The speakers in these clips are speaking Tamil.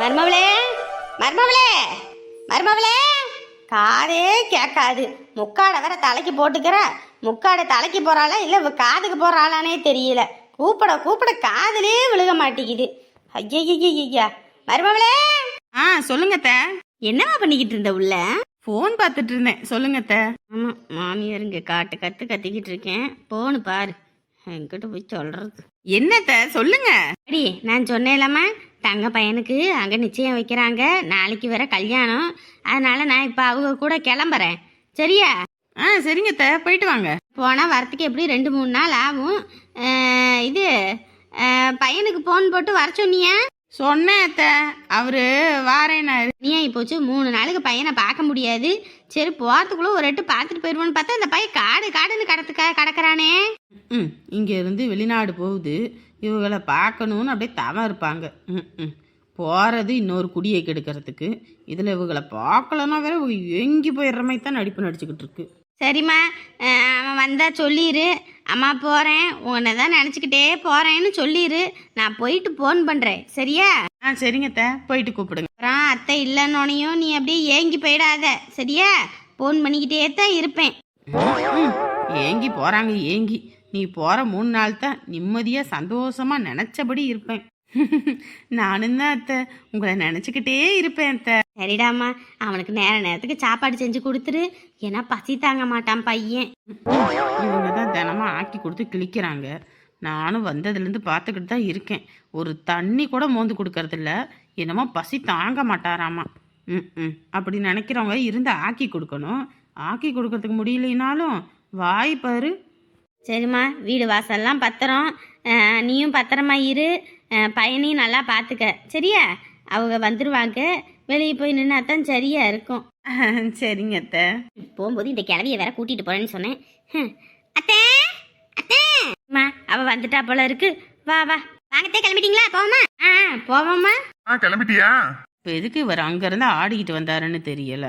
மருமவளே மருமவளே மருமவளே. காதே கேட்காது. முக்காடை வேற தலைக்கு போட்டுக்கிற முக்காடை தலைக்கு போறாளா இல்லை காதுக்கு போறாளானே தெரியல. கூப்பிட கூப்பிட காதுலே விழுக மாட்டேங்குது. ஐயா மருமவளே. ஆ சொல்லுங்க அத்தை. என்னவா பண்ணிக்கிட்டு இருந்த உள்ள? ஃபோன் பார்த்துட்டு இருந்தேன். சொல்லுங்க அத்தை. ஆமாம் மாமியார் இங்கே காட்டு கத்து கத்திக்கிட்டு இருக்கேன். போன்னு பாரு. என்கிட்ட போய் சொல்றது. என்னத்த சொல்லுங்க. அடி நான் சொன்னேன்லம்மா. தங்க பையனுக்கு அங்கே நிச்சயம் வைக்கிறாங்க. நாளைக்கு வேற கல்யாணம். அதனால நான் இப்போ அவங்க கூட கிளம்புறேன். சரியா? ஆ சரிங்க அத்தை. போயிட்டு வாங்க. போனால் வரத்துக்கு எப்படி? ரெண்டு மூணு நாள் ஆகும். இது பையனுக்கு ஃபோன் போட்டு வர சொன்னியா? சொன்னேன் அத்தை. அவரு வாரேனாரு. நீ போச்சு மூணு நாளுக்கு பையனை பார்க்க முடியாது? சரி போகிறதுக்குள்ளே ஒரு எட்டு பார்த்துட்டு போயிடுவோன்னு பார்த்தா அந்த பையன் காடு காடுன்னு கடத்துக்க கடக்குறானே. ம் இங்க இருந்து வெளிநாடு போகுது. இவங்களை பார்க்கணும்னு அப்படியே தவம் இருப்பாங்க. ம் போகிறது இன்னொரு குடியை கெடுக்கிறதுக்கு. இதில் இவங்களை பார்க்கலன்னா வேற இவங்க எங்கி போயிடுற மாதிரி தான் நடிப்பு நடிச்சுக்கிட்டு இருக்கு. சரிம்மா அவன் வந்தா சொல்லிடு அம்மா போகிறேன் உன்னை தான் நினச்சிக்கிட்டே போகிறேன்னு சொல்லிடு நான் போயிட்டு ஃபோன் பண்ணுறேன் சரியா? ஆ சரிங்க அத்தை. போயிட்டு கூப்பிடுங்க. அப்புறம் அத்தை இல்லைன்னொனையும் நீ அப்படியே ஏங்கி போயிடாத. சரியா? ஃபோன் பண்ணிக்கிட்டே தான் இருப்பேன். ஏங்கி போறாங்க ஏங்கி. நீ போற மூணு நாள் தான் நிம்மதியா சந்தோஷமா நினைச்சபடி இருப்பேன். நானும் தான் அத்தை. உங்களை நினைச்சுக்கிட்டே இருப்பேன் அத்தை. சரிடாம்மா. அவனுக்கு நேர நேரத்துக்கு சாப்பாடு செஞ்சு கொடுத்துரு. ஏன்னா பசி தாங்க மாட்டான் பையன். இவங்க தான் தினமும் ஆக்கி கொடுத்து கிழிக்கிறாங்க. நானும் வந்ததுலேருந்து பார்த்துக்கிட்டு தான் இருக்கேன். ஒரு தண்ணி கூட மோந்து கொடுக்கறதில்ல. என்னமோ பசி தாங்க மாட்டாராமா. ம் ம். அப்படி நினைக்கிறவங்க இருந்து ஆக்கி கொடுக்கணும். ஆக்கி கொடுக்கறதுக்கு முடியலைனாலும் வாய் பாரு சரிம்மா வீடு வாசல்லாம் பத்திரம். நீயும் பத்திரமா இரு. பையனையும் நல்லா பார்த்துக்க சரியா? அவங்க வந்துடுவாங்க வெளியே போய் நின்னா தான் சரியா இருக்கும். சரிங்க அத்தை. போகும்போது இந்த கிளவிய வேற கூட்டிட்டு போறேன்னு சொன்னேன். அத்தை? அத்தை? அம்மா அவ வந்துட்டா போல இருக்கு. வா வா. வாங்கத்தே கிளம்பிட்டீங்களா? போவோமா? ஆ போவோமா ஆ கிளம்பிட்டியா? இப்போ எதுக்கு இவர் அங்கேருந்து ஆடிக்கிட்டு வந்தாருன்னு தெரியல.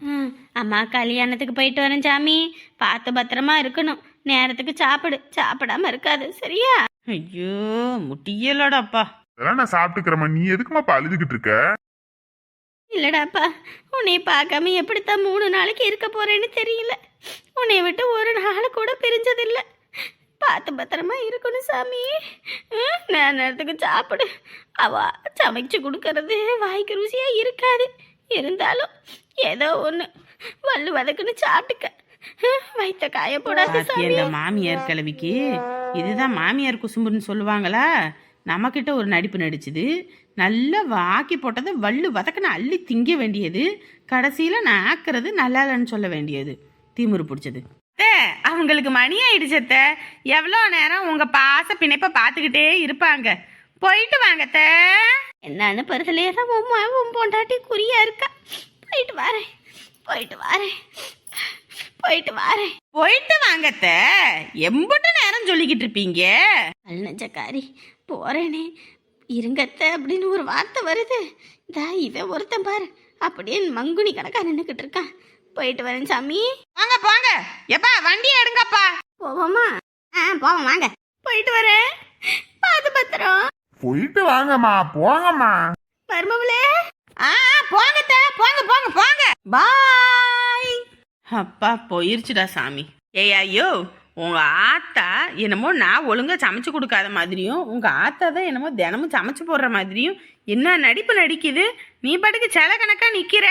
ம், அம்மா கல்யாணத்துக்கு போயிட்டு வரேன் சாமி. பார்த்து பத்திரமா இருக்கணும். நேரத்துக்கு சாப்பிடு. சாப்பிடாம இருக்காது. சரியா? ஐயோ முட்டியலடாப்பா. அதெல்லாம் நான் சாப்பிட்டுக்கிறேம்மா. நீ எதுக்குமா இப்ப அழுதுகிட்டு இருக்க? இல்லடாப்பா. உன்னை பார்க்காம எப்படித்தான் மூணு நாளைக்கு இருக்க போறேன்னு தெரியல. உன்னை விட்டு ஒரு நாள் கூட பிரிஞ்சதில்ல. பார்த்து பத்திரமா இருக்கணும் சாமி. நேர நேரத்துக்கு சாப்பிடு. அவ சமைச்சு கொடுக்கறது வாய்க்கு ருசியா இருக்காது. இருந்தாலும் ஏதோ ஒன்று வல்லு வதக்குன்னு சாப்பிட்டுக்க. ம், வயித்த காய போடாது இந்த மாமியார் கிழவிக்கு இதுதான் மாமியார் குசும்புன்னு சொல்லுவாங்களா? நம்மக்கிட்ட ஒரு நடிப்பு நடிச்சுது. நல்லா வாக்கி போட்டதை வள்ளு வதக்குன்னு அள்ளி திங்க வேண்டியது. கடைசியில் நான் ஆக்குறது நல்லா இல்லைன்னு சொல்ல வேண்டியது. திமிரு பிடிச்சது. அவங்களுக்கு மணி ஆயிடுச்சு அத்தை. எவ்வளோ நேரம் உங்க பாச பிணைப்பை பார்த்துக்கிட்டே இருப்பாங்க. போயிட்டு வாங்க அத்தை. என்னன்னு பரிசலையே? தான் உன் பொண்டாட்டி குறியா இருக்கா? போயிட்டு வரேன். போயிட்டு வரேன். போயிட்டு வரேன். போயிட்டு வாங்க அத்தை எம்புட்டு நேரம் சொல்லிக்கிட்டு இருப்பீங்க? நெஞ்சக்காரி போறேனே. இருங்கத்த அப்படின்னு ஒரு வார்த்தை வருது. இதா இவன் ஒருத்தன் பாரு. அப்படியே மங்குனி கணக்கா நின்றுக்கிட்டு இருக்கான். போயிட்டு வரேன் சாமி. வாங்க போங்க. எப்பா வண்டியை எடுங்கப்பா. போவோமா? ஆ போவோம் வாங்க. போயிட்டு வரேன். பாத்து பத்திரம். போயிட்டு வாங்கம்மா போங்கம்மா. மருமவளே ஆ போங்க அத்தை, போங்க போங்க போங்க. பாய். அப்பா போயிருச்சுடா சாமி. ஏய் ஐயோ உங்க ஆத்தா என்னமோ நான் ஒழுங்கா சமைச்சு கொடுக்காத மாதிரியும் உங்க ஆத்தா தான் என்னமோ தினமும் சமைச்சு போடுற மாதிரியும் என்ன நடிப்பு நடிக்குது? நீ பாட்டுக்கு செல கணக்கா நிக்கிற?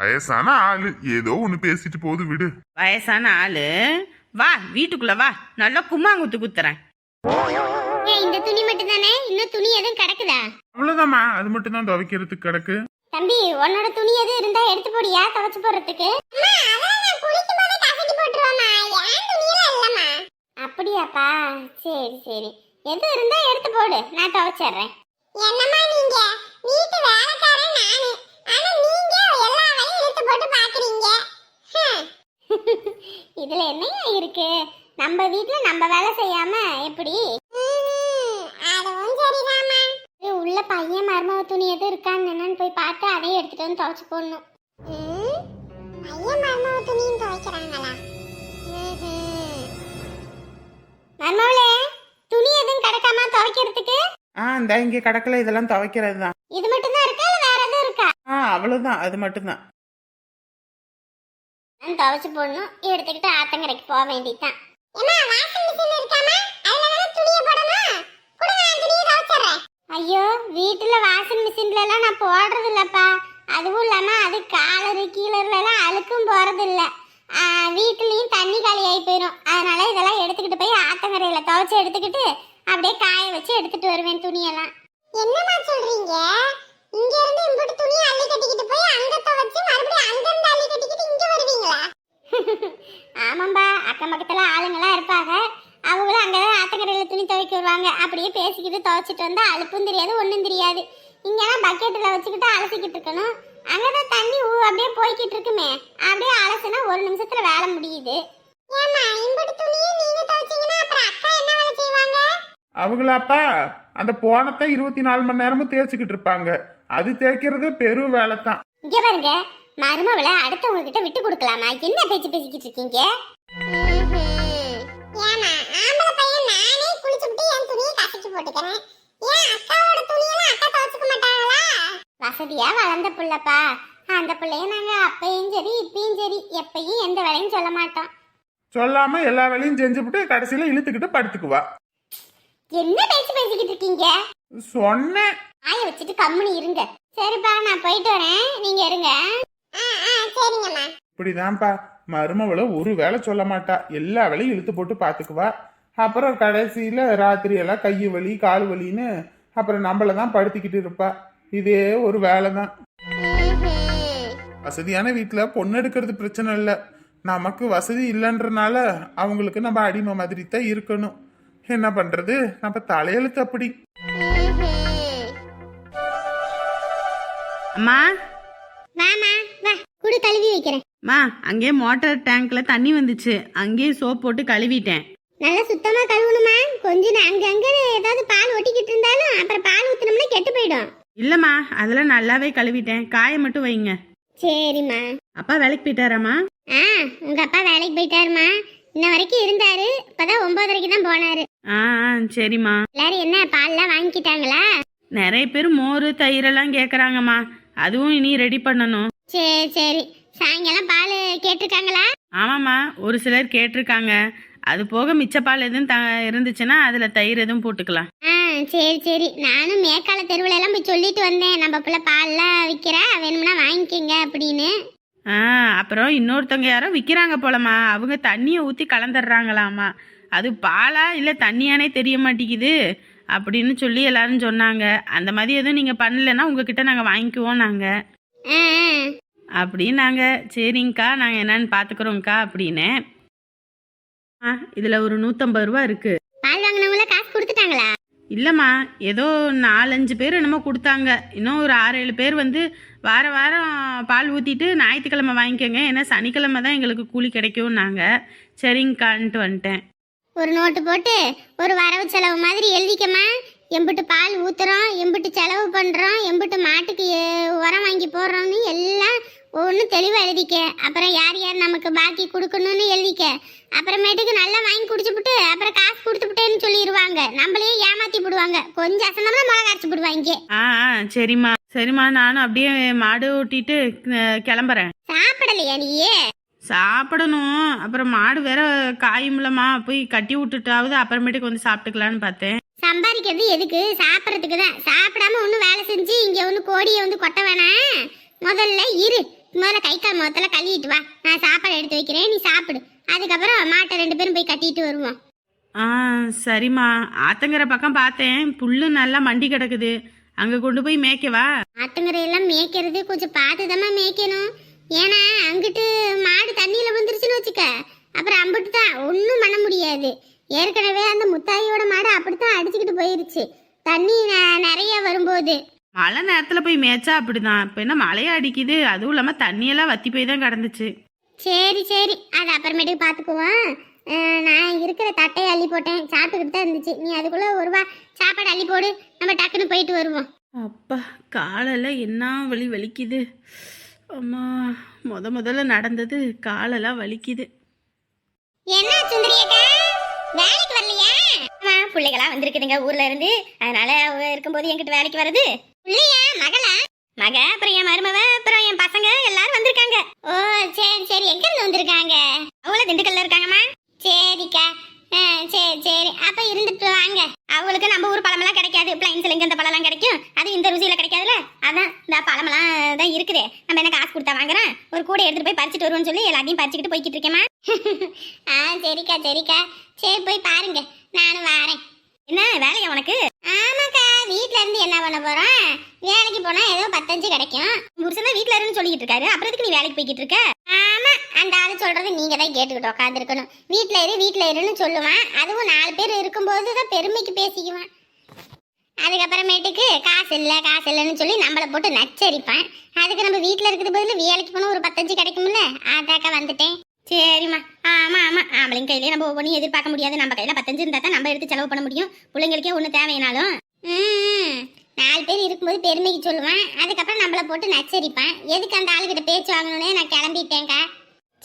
வயசான ஆளு. ஏதோ ஒண்ணு பேசிட்டு போகுது விடு. வயசான ஆளு. வா வீட்டுக்குள்ள வா. நல்லா கும்மாங்குத்து குத்துறேன். இந்த துணி மட்டும் தானே இன்னும் துணி எதுவும் கிடக்குதா? அவ்வளவுதாம்மா. அது மட்டும் தான் துவைக்கிறதுக்கு கிடக்கு. தம்பி உன்னோட துணி எதுவும் இருந்தா எடுத்து போடியா துவைச்சு போடுறதுக்கு? அப்படியாப்பா. சரி சரி. எது இருந்தா எடுத்து போடு. நான் துவைச்சிடுறேன். என்னம்மா நீங்க? வீட்டு வேலைக்காரன் நானு. ஆனா நீங்க எல்லா வேலையும் எடுத்து போட்டு பாக்குறீங்க. இதுல என்னையா இருக்கு? நம்ம வீட்ல நம்ம வேலை செய்யாம எப்படி? அதுவும் சரிதாமா உள்ள பையன் மருமக துணி எதுவும் இருக்கான்னு என்னன்னு போய் பார்த்து அதையும் எடுத்துட்டு வந்து துவைச்சு போடணும். துணியும் துவைக்கிறாங்களா? மருமவளே துணி எதுவும் கிடக்காம துவைக்கிறதுக்கு? ஆ இந்த இங்கே கடக்கல இதெல்லாம் துவைக்கிறது தான் இது மட்டும் தான் இருக்கா இல்ல வேற எதுவும் இருக்கா? ஆ அவ்வளோதான் அது மட்டும்தான். நான் துவைச்சு போடணும் எடுத்துக்கிட்டு ஆத்தங்கரைக்கு போக வேண்டியதுதான். ஏமா வாஷிங் மிஷின் இருக்காமா? அதுல வேணா துணியை போடணும்? கூட நான் துணியை துவைச்சறேன் ஐயோ வீட்டுல வாஷிங் மிஷின்ல எல்லாம் நான் போடுறது இல்லப்பா அதுவும் இல்லாம அது காலரு கீழர்ல எல்லாம் அழுக்கும் ஆ, வீட்டுலயும் தண்ணி காலி ஆகி போயிடும் அதனால இதெல்லாம் எடுத்துக்கிட்டு போய் ஆத்தங்கரையில துவைச்சு எடுத்துக்கிட்டு அப்படியே காய வச்சு எடுத்துட்டு வருவேன் துணியெல்லாம். என்னமா சொல்றீங்க? இங்க இருந்து இம்புட்டு துணி அள்ளி கட்டிக்கிட்டு போய் அங்க துவைச்சு மறுபடியும் அங்க இருந்து அள்ளி கட்டிக்கிட்டு இங்க வருவீங்களா? ஆமாம்பா அக்கம் பக்கத்துல ஆளுங்கெல்லாம் இருப்பாங்க. அவங்களும் அங்கதான் ஆத்தங்கரையில துணி துவைக்க வருவாங்க. அப்படியே பேசிக்கிட்டு துவைச்சிட்டு வந்தா அலுப்பும் தெரியாது ஒண்ணும் தெரியாது. இங்கெல்லாம் பக்கெட்ல வச்சுக்கிட்டு அலசிக்கிட்டு இருக்கணும். அங்கதான் தண்ணி ஊ அப்படியே போய்கிட்டு இருக்குமே. அப்படியே அலசுனா ஒரு நிமிஷத்துல வேலை முடியுது. அவங்களாப்பா அந்த போனத்தை இருபத்தி நாலு மணி நேரமும் தேய்ச்சிக்கிட்டு இருப்பாங்க. அது தேய்க்கிறது பெரும் வேலை தான் இங்க பாருங்க மருமவளை அடுத்தவங்க கிட்ட விட்டு கொடுக்கலாமா? என்ன பேச்சு பேசிக்கிட்டு இருக்கீங்க? ஏமா ஆம்பளை பையன் நானே குளிச்சுட்டு என் துணியை கசக்கி போட்டுக்கிறேன். வசதியா வளர்ந்த புள்ளப்பா. அந்த பிள்ளைய நாங்க அப்பயும் சரி இப்பயும் சரி எப்பயும் எந்த வேலையும் சொல்ல மாட்டோம். சொல்லாம எல்லா வேலையும் செஞ்சுவிட்டு கடைசியில இழுத்துக்கிட்டு படுத்துக்குவா. என்ன பேச்சு பேசிக்கிட்டு இருக்கீங்க? சொன்னேன். ஆய வச்சுட்டு கம்முனு இருங்க. சரிப்பா நான் போயிட்டு வரேன். நீங்க இருங்க. சரிங்கம்மா. இப்படிதான்ப்பா. மருமவளை ஒரு வேலை சொல்ல மாட்டா. எல்லா வேலையும் இழுத்து போட்டு பார்த்துக்குவா. அப்புறம் கடைசியில் ராத்திரி எல்லாம் கை வலி கால் வலின்னு அப்புறம் நம்மள தான் படுத்திக்கிட்டு இருப்பா. இதே ஒரு வேலை தான் வசதியான வீட்டில் பொண்ணு எடுக்கிறது பிரச்சனை இல்லை. நமக்கு வசதி இல்லைன்றனால அவங்களுக்கு நம்ம அடிமை மாதிரி தான் இருக்கணும். என்ன பண்ணுறது நம்ம தலையெழுத்து அப்படி. அம்மா? வாமா வா குடு கழுவி வைக்கிறேன். அம்மா அங்கேயே மோட்டார் டேங்க்ல தண்ணி வந்துச்சு. அங்கேயே சோப் போட்டு கழுவிட்டேன். நல்லா சுத்தமா கழுவணுமா? கொஞ்சம் அங்கங்க ஏதாவது பால் ஒட்டிக்கிட்டு இருந்தாலும் அப்புறம் பால் ஊத்தினோம்னா கெட்டு போயிடும். இல்லைம்மா அதெல்லாம் நல்லாவே கழுவிட்டேன். காய மட்டும் வைங்க. சரிம்மா. அப்பா வேலைக்கு போயிட்டாராம்மா? ஆ உங்க அப்பா வேலைக்கு போயிட்டாருமா இன்ன வரைக்கும் இருந்தாரு. இப்பதான் ஒன்பதரைக்கு தான் போனாரு. ஆ ஆ, சரிம்மா. எல்லாரும் என்ன பால்லாம் வாங்கிக்கிட்டாங்களா? நிறைய பேர் மோர் தயிரெல்லாம் கேட்குறாங்கம்மா அதுவும் இனி ரெடி பண்ணணும். சரி சரி. சாயங்காலம் பால் கேட்டிருக்காங்களா? ஆமாம்மா ஒரு சிலர் கேட்டிருக்காங்க. அது போக மிச்ச பால் எதுவும் த இருந்துச்சுன்னா அதில் தயிர் எதுவும் போட்டுக்கலாம். ஆ சரி சரி. நானும் மேக்கால தெருவுல எல்லாம் போய் சொல்லிட்டு வந்தேன். நம்ம பிள்ளை பால்லாம் விற்கிறா வேணும்னா வாங்கிக்கோங்க அப்படின்னு. ஆ அப்புறம் இன்னொருத்தவங்க யாரோ விற்கிறாங்க போலம்மா. அவங்க தண்ணியை ஊற்றி கலந்துடுறாங்களாமா அது பாலா இல்லை தண்ணியானே தெரிய மாட்டேங்குது அப்படின்னு சொல்லி எல்லாரும் சொன்னாங்க. அந்த மாதிரி எதுவும் நீங்கள் பண்ணலைன்னா உங்ககிட்ட நாங்கள் வாங்கிக்குவோம் நாங்கள். அப்படின்னாங்க சரிங்கக்கா நாங்கள் என்னன்னு பார்த்துக்குறோங்க்கா அப்படின்னு. ஆ இதில் ஒரு நூற்றம்பது ரூபா இருக்குது பால் வாங்கினவங்கள காசு கொடுத்துட்டாங்களா? இல்லைம்மா ஏதோ நாலஞ்சு பேர் என்னமோ கொடுத்தாங்க. இன்னும் ஒரு ஆறு ஏழு பேர் வந்து வார வாரம் பால் ஊற்றிட்டு ஞாயிற்றுக்கிழமை வாங்கிக்கோங்க. ஏன்னா சனிக்கிழமை தான் எங்களுக்கு கூலி கிடைக்கும்னாங்க. சரிங்கக்கான்ட்டு வந்துட்டேன். ஒரு நோட்டு போட்டு ஒரு வரவு செலவு மாதிரி எழுதிக்கமா எம்பிட்டு பால் ஊத்துறோம் எம்பிட்டு செலவு பண்றோம் எம்பிட்டு மாட்டுக்கு எ- உரம் வாங்கி போடுறோம்னு எல்லாம் ஒன்றும் தெளிவாக எழுதிக்க. அப்புறம் யார் யார் நமக்கு பாக்கி கொடுக்கணும்னு எழுதிக்க. அப்புறமேட்டுக்கு நல்லா வாங்கி குடிச்சுப்புட்டு அப்புறம் காசு கொடுத்துப்புட்டேன்னு சொல்லிடுவாங்க நம்மளையே ஏமாத்தி போடுவாங்க. கொஞ்சம் அசனம்னா மிளகா அரைச்சி போடுவாங்க ஆ ஆ சரிம்மா. சரிம்மா நானும் அப்படியே மாடு ஓட்டிட்டு அஹ், கிளம்புறேன். சாப்பிடலையா நீயே? சாப்பிடணும். அப்புறம் மாடு வேற காயும்லம்மா. போய் கட்டி விட்டுட்டாவது அப்புறமேட்டுக்கு வந்து சாப்பிட்டுக்கலான்னு பார்த்தேன். சம்பாதிக்கிறது எதுக்கு? சாப்பிட்றதுக்கு தான் சாப்பிடாம ஒன்றும் வேலை செஞ்சு இங்கே ஒன்று கோடியை வந்து கொட்ட வேணாம். முதல்ல இரு. முதல்ல கை கால் முகத்துல கழுவிட்டு வா. நான் சாப்பாடு எடுத்து வைக்கிறேன். நீ சாப்பிடு. அதுக்கப்புறம் மாட்டை ரெண்டு பேரும் போய் கட்டிட்டு வருவோம். ஆ சரிம்மா. ஆத்தங்கரை பக்கம் பார்த்தேன். புல்லு நல்லா மண்டி கிடக்குது. அங்கே கொண்டு போய் மேய்க்கவா ஆட்டுங்கரையெல்லாம் மேய்க்கிறது கொஞ்சம் பார்த்து மேய்க்கணும். ஏன்னா அங்கிட்டு மாடு தண்ணியில் வந்துருச்சுன்னு வச்சுக்க. அப்புறம் அம்பிட்டு தான் ஒன்றும் பண்ண முடியாது. ஏற்கனவே அந்த முத்தாயியோட மாடு அப்படித்தான் அடிச்சுக்கிட்டு போயிருச்சு. தண்ணி நிறைய வரும்போது. மழை நேரத்தில் போய் மேய்ச்சா அப்படிதான். இப்போ என்ன மழையா அடிக்குது? அதுவும் இல்லாமல் தண்ணியெல்லாம் வத்தி போய் தான் கிடந்துச்சு. சரி சரி. அது அப்புறமேட்டுக்கு பார்த்துக்குவோம் நான் இருக்கிற தட்டையை அள்ளி போட்டேன். சாப்பிட்டுக்கிட்டு தான் இருந்துச்சு. நீ அதுக்குள்ளே ஒரு வா. சாப்பாடு அள்ளி போடு. நம்ம டக்குன்னு போயிட்டு வருவோம். அப்பா காலெல்லாம் என்ன வலி வலிக்குது? அம்மா முத முதல்ல நடந்தது காலெல்லாம் வலிக்குது. என்ன சுந்தரியக்கா வேலைக்கு வரலையா? பிள்ளைகளா வந்திருக்குதுங்க ஊர்ல இருந்து. அதனால இருக்கும்போது என்கிட்ட வேலைக்கு வருது பிள்ளையா மகளா? மக அப்புறம் என் மருமவ அப்புறம் என் பசங்க எல்லாரும் வந்திருக்காங்க. ஓ சரி சரி. எங்க இருந்து வந்திருக்காங்க? அவங்கள திண்டுக்கல்ல இருக்காங்கம்மா. சரிக்கா. சரி சரி. அப்ப இருந்துட்டு வாங்க. அவங்களுக்கு நம்ம ஊர் பழமெல்லாம் கிடைக்காது. பிளைன்ஸ்ல இங்க இந்த பழம்லாம் கிடைக்கும். அது இந்த ருசியில கிடைக்காதுல்ல? அதான் இந்த பழமெல்லாம் தான் இருக்குதே. நம்ம என்ன காசு கொடுத்தா வாங்குறோம் ஒரு கூட எடுத்துட்டு போய் பறிச்சுட்டு வருவோம்னு சொல்லி எல்லாத்தையும் பறிச்சுக்கிட்டு போய்கிட்டு இருக்கேம்மா. ஆ சரிக்கா சரிக்கா. சரி போய் பாருங்க. நானும் வரேன். என்ன வேலையா உனக்கு ஆமாக்கா வீட்ல இருந்து என்ன பண்ண போறோம் வேலைக்கு போனா பத்தஞ்சு கிடைக்கும். புருஷன் தான் வீட்ல இருன்னு சொல்லிட்டு இருக்காரு. அப்புறம் எதுக்கு நீ வேலைக்கு போய்கிட்டு இருக்க? ஆமா அந்த ஆளு சொல்றது நீங்க தான் கேட்டுக்கிட்டு உட்காந்துருக்கணும் வீட்ல இரு வீட்ல இருன்னு சொல்லுவான். அதுவும் நாலு பேர் இருக்கும்போது தான் பெருமைக்கு பேசிக்குவான். அதுக்கப்புறமேட்டுக்கு காசு இல்லை காசு இல்லைன்னு சொல்லி நம்மளை போட்டு நச்சரிப்பான். அதுக்கு நம்ம வீட்ல இருக்கிறது பதில் வேலைக்கு போனா ஒரு பத்தஞ்சு கிடைக்கும்ல? அதாக்கா வந்துட்டேன். சரிம்மா. ஆமா ஆமா. ஆம்பளைங்க கையிலே நம்ம ஒவ்வொன்றும் எதிர்பார்க்க முடியாது. நம்ம கையில பத்தஞ்சு இருந்தா தான் நம்ம எடுத்து செலவு பண்ண முடியும். பிள்ளைங்களுக்கே ஒண்ணு தேவையானாலும். ம் நாலு பேர் இருக்கும்போது பெருமைக்கு சொல்லுவேன். அதுக்கப்புறம் நம்மளை போட்டு நச்சரிப்பேன். எதுக்கு அந்த ஆளுகிட்ட பேச்சு வாங்கணும்னே நான் கிளம்பிட்டேன்க்கா.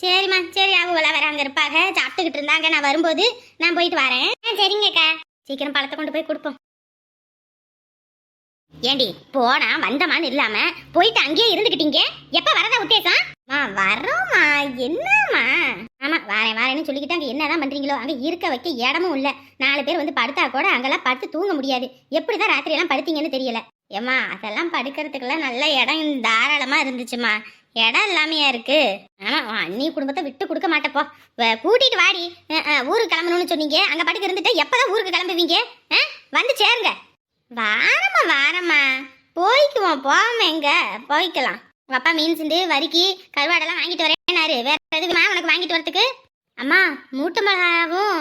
சரிம்மா சரி அவங்க வர அங்கே இருப்பாங்க. சாப்பிட்டுக்கிட்டு இருந்தாங்க. நான் வரும்போது நான் போயிட்டு வரேன். ஆ சரிங்கக்கா. சீக்கிரம் பழத்தை கொண்டு போய் கொடுப்போம். ஏண்டி போனா வந்தமான்னு இல்லாம போயிட்டு அங்கேயே இருந்துக்கிட்டீங்க எப்ப வரதா உத்தேசம்? மா வரோம்மா என்னம்மா? ஆமா வாரேன் வாரேன்னு சொல்லிக்கிட்டு அங்கே என்னதான் பண்ணுறீங்களோ அங்கே இருக்க வைக்க இடமும் இல்லை. நாலு பேர் வந்து படுத்தா கூட அங்கெல்லாம் படுத்து தூங்க முடியாது. எப்படி தான் ராத்திரியெல்லாம் படுத்தீங்கன்னு தெரியல. ஏம்மா அதெல்லாம் படுக்கிறதுக்கெல்லாம் நல்ல இடம் தாராளமா இருந்துச்சுமா இடம் இல்லாமையா இருக்கு. ஆமா உன் அண்ணி குடும்பத்தை விட்டு கொடுக்க மாட்டப்போ வ- கூட்டிட்டு வாடி. ஊருக்கு கிளம்பணும்னு சொன்னீங்க. அங்கே படுக்க இருந்துட்டு எப்பதான் ஊருக்கு கிளம்புவீங்க? ஆ வந்து சேருங்க. வாரம்மா வாரம்மா. போய்க்குவோம் போவோம் எங்க? போய்க்கலாம். அப்பா மீன் சிந்து வரிக்கி கருவாடெல்லாம் வாங்கிட்டு வரேன். வரேனாரு வேற எதுக்குமா உனக்கு வாங்கிட்டு வரத்துக்கு அம்மா மூட்டை மிளகாவும்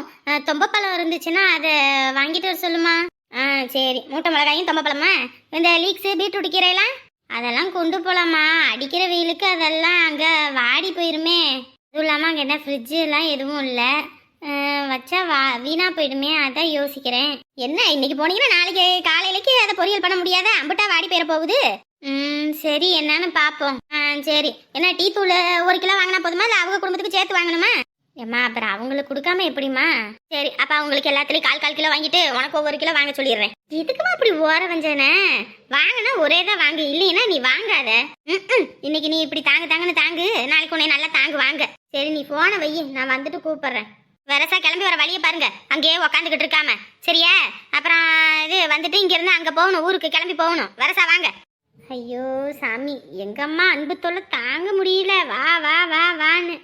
தொம்பப்பழம் இருந்துச்சுன்னா அதை வாங்கிட்டு வர சொல்லுமா. ஆ சரி. மூட்டை மிளகாயும் தொம்பப்பழமா? இந்த லீக்ஸு பீட்ரூட் கீரையெல்லாம்? அதெல்லாம் கொண்டு போகலாமா அடிக்கிற வெயிலுக்கு அதெல்லாம் அங்கே வாடி போயிருமே. அதுவும் இல்லாமல் அங்கே என்ன ஃப்ரிட்ஜு எல்லாம் எதுவும் இல்லை. வச்சா வா வீணாக போயிடுமே. அதான் யோசிக்கிறேன். என்ன இன்னைக்கு போனீங்கன்னா நாளைக்கு காலையிலக்கு அதை பொரியல் பண்ண முடியாத? அம்புட்டா வாடி போயிட போகுது. ம் சரி. என்னன்னு பார்ப்போம் ஆ சரி. என்ன டீ தூள் ஒரு கிலோ வாங்கினா போதுமா? இல்லை அவங்க குடும்பத்துக்கு சேர்த்து வாங்கணுமா? ஏம்மா அப்புறம் அவங்களுக்கு கொடுக்காம எப்படிம்மா? சரி அப்ப அவங்களுக்கு எல்லாத்துலயும் கால் கால் கிலோ வாங்கிட்டு உனக்கு ஒவ்வொரு கிலோ வாங்க சொல்லிடுறேன். இதுக்குமா அப்படி ஓர வஞ்சனே வாங்கினா ஒரே தான் வாங்கு. இல்லைன்னா நீ வாங்காத. ம் இன்னைக்கு நீ இப்படி தாங்கு தாங்குன்னு தாங்கு. நாளைக்கு உன்னை நல்லா தாங்கு வாங்க. சரி நீ போன வை. நான் வந்துட்டு கூப்பிடுறேன். வரசா கிளம்பி வர வழியை பாருங்க. அங்கேயே உக்காந்துக்கிட்டு இருக்காம. சரியா? அப்புறம் இது வந்துட்டு இங்க இருந்து அங்க போகணும். ஊருக்கு கிளம்பி போகணும். வரசா வாங்க. ஐயோ சாமி எங்கம்மா அன்பு தொல்லை தாங்க முடியல. வா வா வா வான்னு.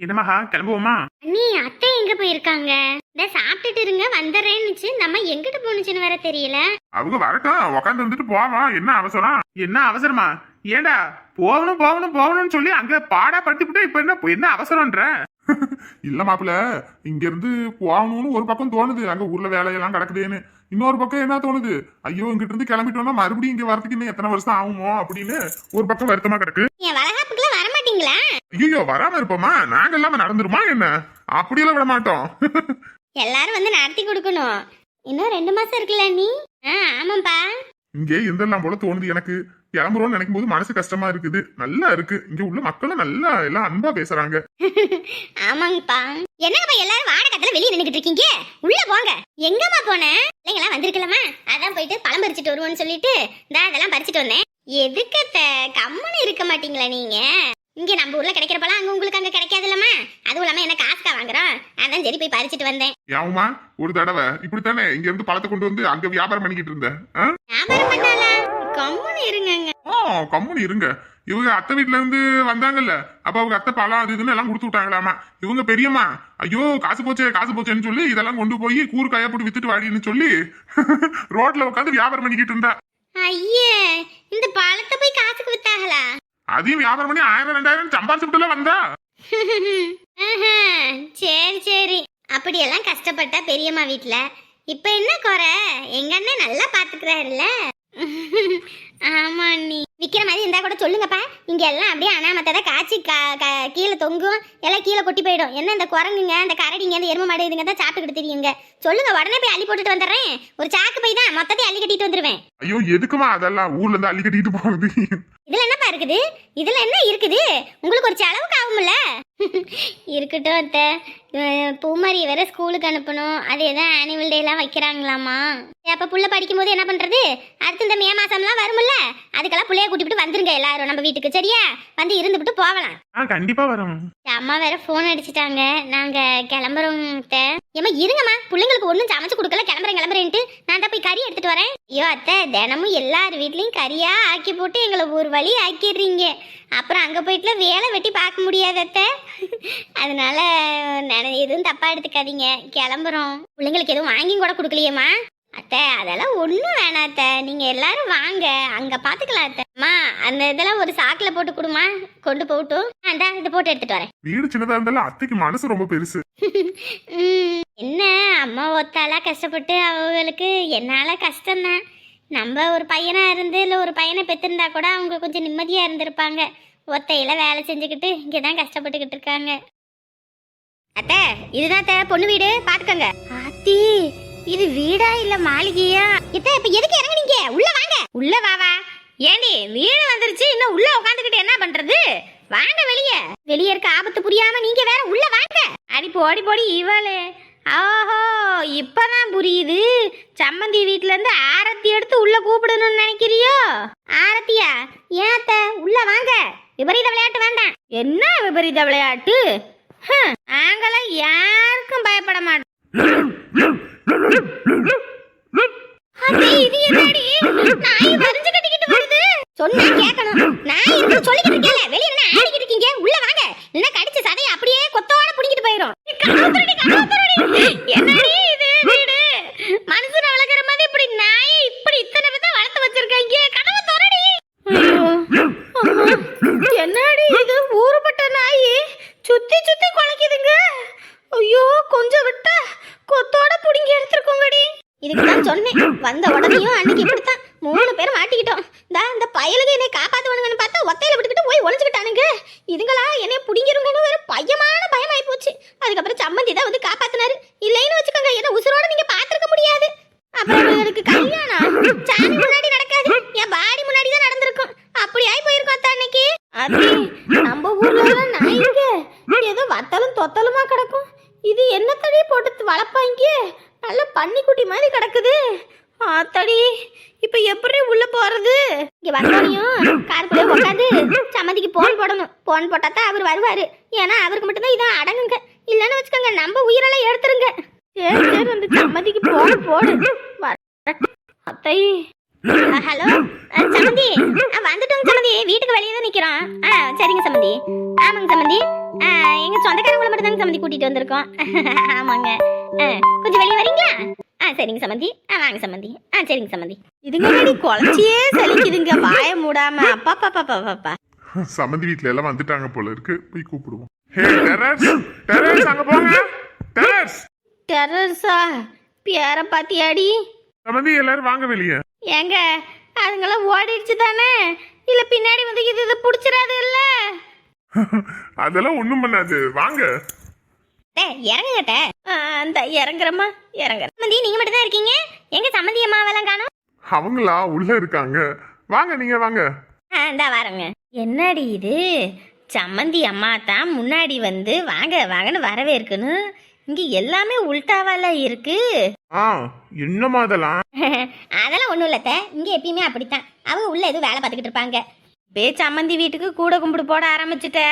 என்னமாஹா கிளம்புவோமா? அண்ணி அத்தை எங்க போயிருக்காங்க? இந்த சாப்பிட்டுட்டு இருங்க வந்துடுறேன்னுச்சு நம்ம எங்கிட்டு போனுச்சுன்னு வேற தெரியல. அவங்க வரட்டும் உட்காந்து வந்துட்டு போவா. என்ன அவசரம்? என்ன அவசரமா? ஏண்டா போகணும் போகணும் போகணும்னு சொல்லி அங்க பாடா படுத்திவிட்டு இப்ப என்ன என்ன அவசரம்ன்ற? இல்ல மாப்பிள இங்க இருந்து போகணும்னு ஒரு பக்கம் தோணுது. அங்க ஊர்ல வேலையெல்லாம் கிடக்குதேன்னு. இன்னொரு பக்கம் என்ன தோணுது? ஐயோ இங்கிட்ட இருந்து கிளம்பிட்டோம்னா மறுபடியும் இங்க வரதுக்கு இன்னும் எத்தனை வருஷம் ஆகுமோ அப்படின்னு ஒரு பக்கம் வருத்தமா கிடக்கு. வர மாட்டீங்களா ஐயோ வராம இருப்போமா? நாங்க இல்லாம நடந்துருமா என்ன? அப்படியெல்லாம் விட மாட்டோம். எல்லாரும் வந்து நடத்தி கொடுக்கணும். இன்னும் ரெண்டு மாசம் இருக்குல்ல நீ? ஆமாப்பா இங்கே இருந்தெல்லாம் போல தோணுது எனக்கு. கிளம்புறோம்னு நினைக்கும் போது மனசு கஷ்டமா இருக்குது. நல்லா இருக்கு. இங்க உள்ள மக்களும் நல்லா எல்லாம் அன்பா பேசுறாங்க. ஆமாங்கப்பா. என்னங்கப்பா எல்லாரும் வாடகத்துல வெளியே நின்னுகிட்டு இருக்கீங்க? உள்ள போங்க. எங்கம்மா போன? வந்திருக்கலாமா அதான் போயிட்டு பழம் பறிச்சுட்டு வருவோம்னு சொல்லிட்டு இந்த அதெல்லாம் பறிச்சுட்டு வந்தேன். எதுக்கு அத்தை? கம்முன்னு இருக்க மாட்டீங்களா நீங்க. இங்க நம்ம ஊர்ல கிடைக்கிற பழம் அங்க உங்களுக்கு அங்க கிடைக்காதுல்லம்மா. அதுவும் இல்லாம என்ன காசுக்கா வாங்குறோம்? அதான் சரி போய் பறிச்சுட்டு வந்தேன். யாவுமா? ஒரு தடவை. இப்படித்தானே? இங்க இருந்து பழத்தை கொண்டு வந்து அங்க வியாபாரம் பண்ணிக்கிட்டு இருந்த ஆ? வியாபாரம் பண்ணாலா கம்முன்னு இருங்கங்க. ஆ கம்முனு இருங்க. இவங்க அத்தை வீட்ல இருந்து வந்தாங்கல்ல அப்ப அவங்க அத்தை பழம் அது இதுன்னு எல்லாம் கொடுத்து விட்டாங்களாமா? இவங்க பெரியம்மா ஐயோ காசு போச்சே காசு போச்சேன்னு சொல்லி இதெல்லாம் கொண்டு போய் கூறு காய போட்டு வித்துட்டு வாடின்னு சொல்லி ரோட்ல உட்காந்து வியாபாரம் பண்ணிக்கிட்டு இருந்தா. ஐயே இந்த பழத்தை போய் காசுக்கு வித்தாங்களா? அதையும் வியாபாரம் பண்ணி ஆயிரம் ரெண்டாயிரம் சம்பாதிச்சுட்டுல வந்தா? சரி சரி. அப்படியெல்லாம் கஷ்டப்பட்டா பெரியம்மா வீட்ல. இப்ப என்ன குறை? எங்க அண்ணன் நல்லா பாத்துக்கிறாருல்ல. ஆமா நீ விக்கிற மாதிரி இருந்தா கூட சொல்லுங்கப்பா. இங்க எல்லாம் அப்படியே அனாமத்ததை காய்ச்சி கீழே தொங்கும். எல்லாம் கீழே கொட்டி போயிடும். என்ன இந்த குரங்குங்க இந்த கரடிங்க இந்த எரும மாடு இதுங்க தான் சாப்பிட்டுக்கிட்டு தெரியுங்க. சொல்லுங்க உடனே போய் அள்ளி போட்டுட்டு வந்துடுறேன். ஒரு சாக்கு பை தான் மொத்தத்தையும் அள்ளி கட்டிட்டு வந்துருவேன். ஐயோ எதுக்குமா அதெல்லாம்? ஊர்ல இருந்து அள்ளி கட்டிட்டு போகுது இதுல என்னப்பா இருக்குது? இதுல என்ன இருக்குது? உங்களுக்கு ஒரு செலவுக்கு ஆகும்ல. இருக்கட்டும் அத்தை. பூமாரி வேற ஸ்கூலுக்கு அனுப்பணும். அது எதாவது ஆனுவல் டேலாம் வைக்கிறாங்களாமா. அப்ப புள்ள படிக்கும் போது என்ன பண்றது? அடுத்து இந்த மே மாசம்லாம் வரும்ல? அதுக்கெல்லாம் புள்ளைய கூட்டிட்டு வந்துருங்க எல்லாரும் நம்ம வீட்டுக்கு சரியா? வந்து இருந்துவிட்டு போகலாம். ஆ கண்டிப்பா வரோம். அம்மா வேற ஃபோன் அடிச்சிட்டாங்க. நாங்க கிளம்புறோம் அத்தை. ஏம்மா இருங்கம்மா. பிள்ளைங்களுக்கு ஒன்றும் சமைச்சு கொடுக்கல. கிளம்புறேன் கிளம்புறேன்ட்டு. நான் தான் போய் கறி எடுத்துட்டு வரேன். ஐயோ அத்தை. தினமும் எல்லார் வீட்லயும் கறியா ஆக்கி போட்டு எங்களை ஒரு வழி ஆக்கிடுறீங்க. அப்புறம் அங்க போயிட்டுல வேலை வெட்டி பார்க்க முடியாது அத்தை. அதனால எதுவும் தப்பா எடுத்துக்காதீங்க. கிளம்புறோம். பிள்ளைங்களுக்கு எதுவும் வாங்கி கூட கொடுக்கலையேம்மா. அத்தை அதெல்லாம் ஒன்றும் வேணாம் அத்தை. நீங்க எல்லாரும் வாங்க. அங்க பாத்துக்கலாம் அத்தை. அம்மா அந்த இதெல்லாம் ஒரு சாக்குல போட்டு கொடுமா கொண்டு போகட்டும். அந்த இதை போட்டு எடுத்துட்டு வரேன். வீடு சின்னதா இருந்தாலும் அத்தைக்கு மனசு ரொம்ப பெருசு. என்ன? அம்மா ஒத்தாலாம் கஷ்டப்பட்டு அவங்களுக்கு என்னால கஷ்டம்தான். நம்ம ஒரு பையனா இருந்து இல்லை ஒரு பையனை பெற்றிருந்தா கூட அவங்க கொஞ்சம் நிம்மதியா இருந்திருப்பாங்க. ஒத்தையில வேலை செஞ்சுக்கிட்டு இங்கே தான் கஷ்டப்பட்டுக்கிட்டு இருக்காங்க. அத்தை இதுதான் அத்தை பொண்ணு வீடு. பாத்துக்கோங்க. ஆத்தி இது வீடா இல்ல மாளிகையா? இத்த இப்ப எதுக்கு இறங்குனீங்க? உள்ள வாங்க. உள்ள வாவா ஏண்டி வீடு வந்துருச்சு. இன்னும் உள்ள உட்காந்துக்கிட்டு என்ன பண்றது? வாங்க வெளிய. வெளியே இருக்க ஆபத்து புரியாம நீங்க வேற உள்ள வாங்க. அடி போடி போடி இவளே. ஓஹோ இப்பதான் புரியுது. சம்மந்தி வீட்ல இருந்து ஆரத்தி எடுத்து உள்ள கூப்பிடணும்னு நினைக்கிறியோ? ஆரத்தியா? ஏன் அத்தை உள்ள வாங்க. விபரீத விளையாட்டு வேண்டாம். என்ன விபரீத விளையாட்டு? ஹம், நாங்கெல்லாம் யாருக்கும் பயப்பட மாட்டோம் சொன்னா கேட்கணும் நான் இருந்து சொல்லிக்கிட்டு இருக்கேன் வெளியே என்ன ஆடிக்கிட்டு இருக்கீங்க. உள்ள வாங்க. இல்லைன்னா கடிச்ச சதையை அப்படியே கொத்தோட புடிங்கிட்டு போயிடும் கவுத்துருடி, கவுத்துருடி. என்னடி இது வீடு மனுஷனை வளர்க்குற மாதிரி இப்படி நாயை இப்படி இத்தனை விதம் வளர்த்து வச்சிருக்காங்க கதவை திறடி என்னடி இது ஊறுபட்ட நாய் சுத்தி சுத்தி குலைக்குதுங்க ஐயோ கொஞ்சம் விட்டா கொத்தோட புடிங்கி எடுத்துருக்கோங்கடி இதுக்கு தான் சொன்னேன் வந்த உடனேயும் அன்னைக்கு இப்படித்தான் மூணு பேரும் மாட்டிக்கிட்டோம் இந்த இந்த பயலுக்கு என்னை காப்பாத்துவானுங்கன்னு பார்த்தா ஒத்தையில விட்டுக்கிட்டு போய் ஒளிஞ்சுக்கிட்டானுங்க இதுங்களா என்னை புடிங்கிருங்கன்னு வேற பயமான பயமாயி போச்சு அதுக்கப்புறம் சம்மந்தி தான் வந்து காப்பாத்தினாரு இல்லைன்னு வச்சுக்கோங்க என்ன உசுரோட நீங்க பாத்துருக்க முடியாது எனக்கு கல்யாணம். சாமி முன்னாடி நடக்காது. என் பாடி முன்னாடி தான் நடந்திருக்கும். அப்படி ஆயி போயிருக்கோம் அத்தா அன்னைக்கு அது நம்ம ஊர்ல எல்லாம் நாய்ங்க ஏதோ வத்தலும் தொத்தலுமா கிடக்கும். இது என்ன தடி போட்டு வளர்ப்பாங்க நல்ல பன்னிக்குட்டி மாதிரி கிடக்குது. ஆத்தடி இப்ப எப்படி உள்ள போறது? இங்க வந்தோனையும் காருக்குள்ளே உட்காந்து சம்மந்திக்கு போன் போடணும். போன் போட்டா தான் அவர் வருவாரு. ஏன்னா அவருக்கு மட்டும்தான் இதான் அடங்குங்க. இல்லைன்னு வச்சுக்கோங்க நம்ம உயிரெல்லாம் எடுத்துருங்க. சரி சரி அந்த சம்மதிக்கு போடு. போடு அத்தை. ஹலோ. சம்மந்தி ஆ, வந்துட்டோங்க சம்மந்தி வீட்டுக்கு வெளியே தான் நிக்கிறோம் ஆ சரிங்க சம்மந்தி ஆமாங்க சம்மந்தி ஆ, எங்க சொந்தக்காரங்களை மட்டும் தாங்க சம்மந்தி கூட்டிட்டு வந்திருக்கோம். ஆமாங்க. கொஞ்சம் வெளியே வரீங்களா? ஆ சரிங்க சம்மந்தி ஆ வாங்க சம்மந்தி ஆ சரிங்க சம்மந்தி இதுங்க என்னடி குழச்சியே சலிக்குதுங்க. வாய மூடாம. அப்பா பாப்பா பாப்பா சமந்தி வீட்ல எல்லாம் வந்துட்டாங்க போல இருக்கு. போய் கூப்பிடுவோம். ஹே டெரஸ் டெரஸ் அங்க போங்க. டெரஸ் டெரர்ஸா? பேர பாத்தியாடி? சமந்தி எல்லாரும் வாங்க வெளியே. ஏங்க அதுங்களாம் ஓடிடுச்சு தானே? இல்ல பின்னாடி வந்து இது இது புடிச்சிடாது இல்ல? அதெல்லாம் ஒண்ணும் பண்ணாது. வாங்க. டே இறங்குங்க டே. அந்த இறங்குறமா இறங்குற. சம்மந்தி நீங்க மட்டும் தான் இருக்கீங்க? எங்க சம்மந்தி அம்மாவெல்லாம் காணோம்? அவங்களா உள்ள இருக்காங்க. வாங்க நீங்க வாங்க. இந்தா வரேங்க. என்னடி இது? சம்மந்தி அம்மா தான் முன்னாடி வந்து வாங்க வாங்கன்னு வரவேற்கன்னு இங்க எல்லாமே உல்டாவால இருக்கு. ஆ என்னமா அதெல்லாம்? அதெல்லாம் ஒன்றும் இல்லத்த இங்கே எப்பயுமே அப்படித்தான். அவங்க உள்ள எதுவும் வேலை பார்த்துக்கிட்டு இருப்பாங்க. பே சம்மந்தி வீட்டுக்கு கூட கும்பிடு போட ஆரம்பிச்சிட்ட.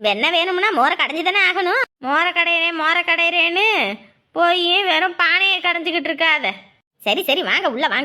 வெண்ண வேணும்னா மோரை கடைஞ்சி தானே ஆகணும். மோர கடையிறேன் மோர கடையிறேன்னு போய் வெறும் பானையை கடைஞ்சிக்கிட்டு இருக்காத. சரி சரி வாங்க உள்ள வாங்க.